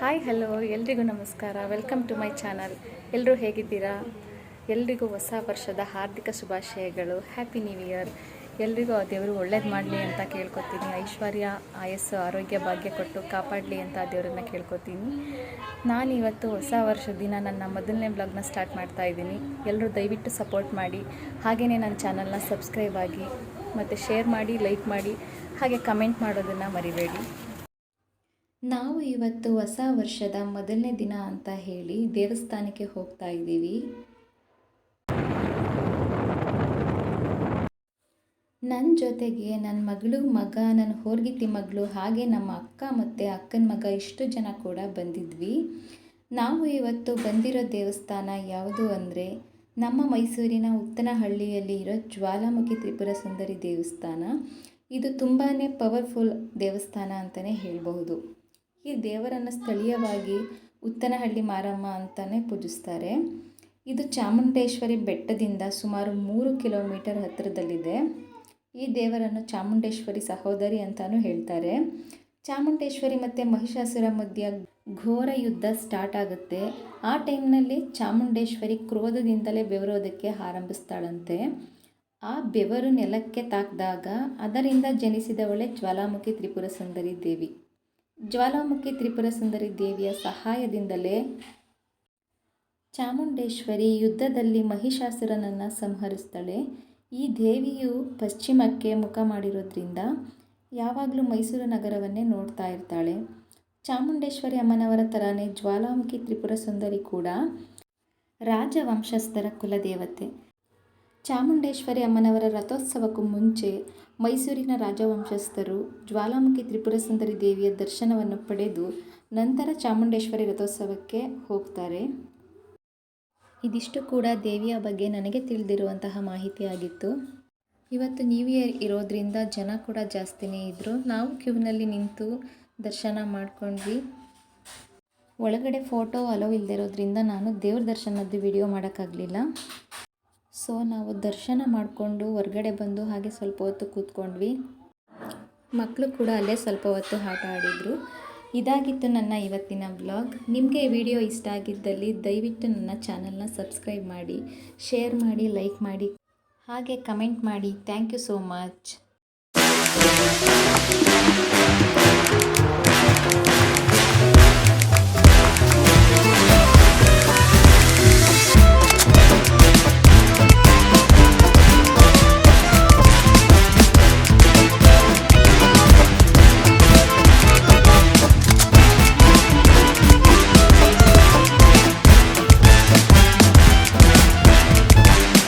Hi hello ಎಲ್ರಿಗೂ ನಮಸ್ಕಾರ. Welcome to my channel ಎಲ್ಲರೂ ಹೇಗಿದ್ದೀರಾ? ಎಲ್ರಿಗೂ ಹೊಸ ವರ್ಷದ ಹಾರ್ದಿಕ ಶುಭಾಶಯಗಳು. ಹ್ಯಾಪಿ ನ್ಯೂ ಇಯರ್ ಎಲ್ರಿಗೂ ಆ ದೇವರು ಒಳ್ಳೇದು ಮಾಡಲಿ ಅಂತ ಕೇಳ್ಕೊತೀನಿ. ಐಶ್ವರ್ಯ, ಆಯಸ್ಸು, ಆರೋಗ್ಯ, ಭಾಗ್ಯ ಕೊಟ್ಟು ಕಾಪಾಡಲಿ ಅಂತ ದೇವರನ್ನ ಕೇಳ್ಕೊತೀನಿ. ನಾನು ಇವತ್ತು ಹೊಸ ವರ್ಷದ ದಿನ ನನ್ನ ಮೊದಲನೇ ಬ್ಲಾಗ್ನ ಸ್ಟಾರ್ಟ್ ಮಾಡ್ತಾ ಇದ್ದೀನಿ. ಎಲ್ಲರೂ ದಯವಿಟ್ಟು ಸಪೋರ್ಟ್ ಮಾಡಿ. ಹಾಗೆಯೇ ನನ್ನ ಚಾನಲ್ನ ಸಬ್ಸ್ಕ್ರೈಬ್ ಆಗಿ, ಮತ್ತು ಶೇರ್ ಮಾಡಿ ಲೈಕ್ ಮಾಡಿ, ಹಾಗೆ ಕಮೆಂಟ್ ಮಾಡೋದನ್ನು ಮರಿಬೇಡಿ. ನಾವು ಇವತ್ತು ಹೊಸ ವರ್ಷದ ಮೊದಲನೇ ದಿನ ಅಂತ ಹೇಳಿ ದೇವಸ್ಥಾನಕ್ಕೆ ಹೋಗ್ತಾ ಇದ್ದೀವಿ. ನನ್ನ ಜೊತೆಗೆ ನನ್ನ ಮಗಳು, ಮಗ ನನ್ನ ಹೋರ್ಗಿತಿ ಮಗಳು ಹಾಗೆ ನಮ್ಮ ಅಕ್ಕ ಮತ್ತು ಅಕ್ಕನ ಮಗ ಇಷ್ಟು ಜನ ಕೂಡ ಬಂದಿದ್ವಿ. ನಾವು ಇವತ್ತು ಬಂದಿರೋ ದೇವಸ್ಥಾನ ಯಾವುದು ಅಂದರೆ ನಮ್ಮ ಮೈಸೂರಿನ ಉತ್ತನಹಳ್ಳಿಯಲ್ಲಿ ಇರೋ ಜ್ವಾಲಾಮುಖಿ ತ್ರಿಪುರ ಸುಂದರಿ ದೇವಸ್ಥಾನ. ಇದು ತುಂಬಾ ಪವರ್ಫುಲ್ ದೇವಸ್ಥಾನ ಅಂತಲೇ ಹೇಳಬಹುದು. ಈ ದೇವರನ್ನು ಸ್ಥಳೀಯವಾಗಿ ಉತ್ತನಹಳ್ಳಿ ಮಾರಮ್ಮ ಅಂತಲೇ ಪೂಜಿಸ್ತಾರೆ. ಇದು ಚಾಮುಂಡೇಶ್ವರಿ ಬೆಟ್ಟದಿಂದ ಸುಮಾರು ಮೂರು ಕಿಲೋಮೀಟರ್ ಹತ್ತಿರದಲ್ಲಿದೆ. ಈ ದೇವರನ್ನು ಚಾಮುಂಡೇಶ್ವರಿ ಸಹೋದರಿ ಅಂತಲೂ ಹೇಳ್ತಾರೆ. ಚಾಮುಂಡೇಶ್ವರಿ ಮತ್ತು ಮಹಿಷಾಸುರ ಮಧ್ಯ ಘೋರ ಯುದ್ಧ ಸ್ಟಾರ್ಟ್ ಆಗುತ್ತೆ. ಆ ಟೈಮ್ನಲ್ಲಿ ಚಾಮುಂಡೇಶ್ವರಿ ಕ್ರೋಧದಿಂದಲೇ ಬೆವರೋದಕ್ಕೆ ಆರಂಭಿಸ್ತಾಳಂತೆ. ಆ ಬೆವರು ನೆಲಕ್ಕೆ ತಾಕಿದಾಗ ಅದರಿಂದ ಜನಿಸಿದವಳೆ ಜ್ವಾಲಾಮುಖಿ ತ್ರಿಪುರ ಸುಂದರಿ ದೇವಿ. ಜ್ವಾಲಾಮುಖಿ ತ್ರಿಪುರ ಸುಂದರಿ ದೇವಿಯ ಸಹಾಯದಿಂದಲೇ ಚಾಮುಂಡೇಶ್ವರಿ ಯುದ್ಧದಲ್ಲಿ ಮಹಿಷಾಸುರನನ್ನು ಸಂಹರಿಸ್ತಾಳೆ. ಈ ದೇವಿಯು ಪಶ್ಚಿಮಕ್ಕೆ ಮುಖ ಮಾಡಿರೋದ್ರಿಂದ ಯಾವಾಗಲೂ ಮೈಸೂರು ನಗರವನ್ನೇ ನೋಡ್ತಾ ಇರ್ತಾಳೆ. ಚಾಮುಂಡೇಶ್ವರಿ ಅಮ್ಮನವರ ಥರನೇ ಜ್ವಾಲಾಮುಖಿ ತ್ರಿಪುರ ಸುಂದರಿ ಕೂಡ ರಾಜವಂಶಸ್ಥರ ಕುಲದೇವತೆ. ಚಾಮುಂಡೇಶ್ವರಿ ಅಮ್ಮನವರ ರಥೋತ್ಸವಕ್ಕೂ ಮುಂಚೆ ಮೈಸೂರಿನ ರಾಜವಂಶಸ್ಥರು ಜ್ವಾಲಾಮುಖಿ ತ್ರಿಪುರ ಸುಂದರಿ ದೇವಿಯ ದರ್ಶನವನ್ನು ಪಡೆದು ನಂತರ ಚಾಮುಂಡೇಶ್ವರಿ ರಥೋತ್ಸವಕ್ಕೆ ಹೋಗ್ತಾರೆ. ಇದಿಷ್ಟು ಕೂಡ ದೇವಿಯ ಬಗ್ಗೆ ನನಗೆ ತಿಳಿದಿರುವಂತಹ ಮಾಹಿತಿಯಾಗಿತ್ತು ಇವತ್ತು ನ್ಯೂ ಇಯರ್ ಇರೋದ್ರಿಂದ ಜನ ಕೂಡ ಜಾಸ್ತಿನೇ ಇದ್ದರು ನಾವು ಕ್ಯೂನಲ್ಲಿ ನಿಂತು ದರ್ಶನ ಮಾಡ್ಕೊಂಡ್ವಿ. ಒಳಗಡೆ ಫೋಟೋ ಅಲೋ ಇಲ್ಲದಿರೋದ್ರಿಂದ ನಾನು ದೇವ್ರ ದರ್ಶನದ್ದು ವಿಡಿಯೋ ಮಾಡೋಕ್ಕಾಗಲಿಲ್ಲ. ಸೊ ನಾವು ದರ್ಶನ ಮಾಡಿಕೊಂಡು ಹೊರಗಡೆ ಬಂದು ಹಾಗೆ ಸ್ವಲ್ಪ ಹೊತ್ತು ಕೂತ್ಕೊಂಡ್ವಿ. ಮಕ್ಕಳು ಕೂಡ ಅಲ್ಲೇ ಸ್ವಲ್ಪ ಹೊತ್ತು ಆಟ ಆಡಿದರು. ಇದಾಗಿತ್ತು ನನ್ನ ಇವತ್ತಿನ ಬ್ಲಾಗ್ ನಿಮಗೆ ವಿಡಿಯೋ ಇಷ್ಟ ಆಗಿದ್ದಲ್ಲಿ ದಯವಿಟ್ಟು ನನ್ನ ಚಾನಲ್ನ ಸಬ್ಸ್ಕ್ರೈಬ್ ಮಾಡಿ, ಶೇರ್ ಮಾಡಿ, ಲೈಕ್ ಮಾಡಿ. ಹಾಗೆ ಕಮೆಂಟ್ ಮಾಡಿ. Thank you so much.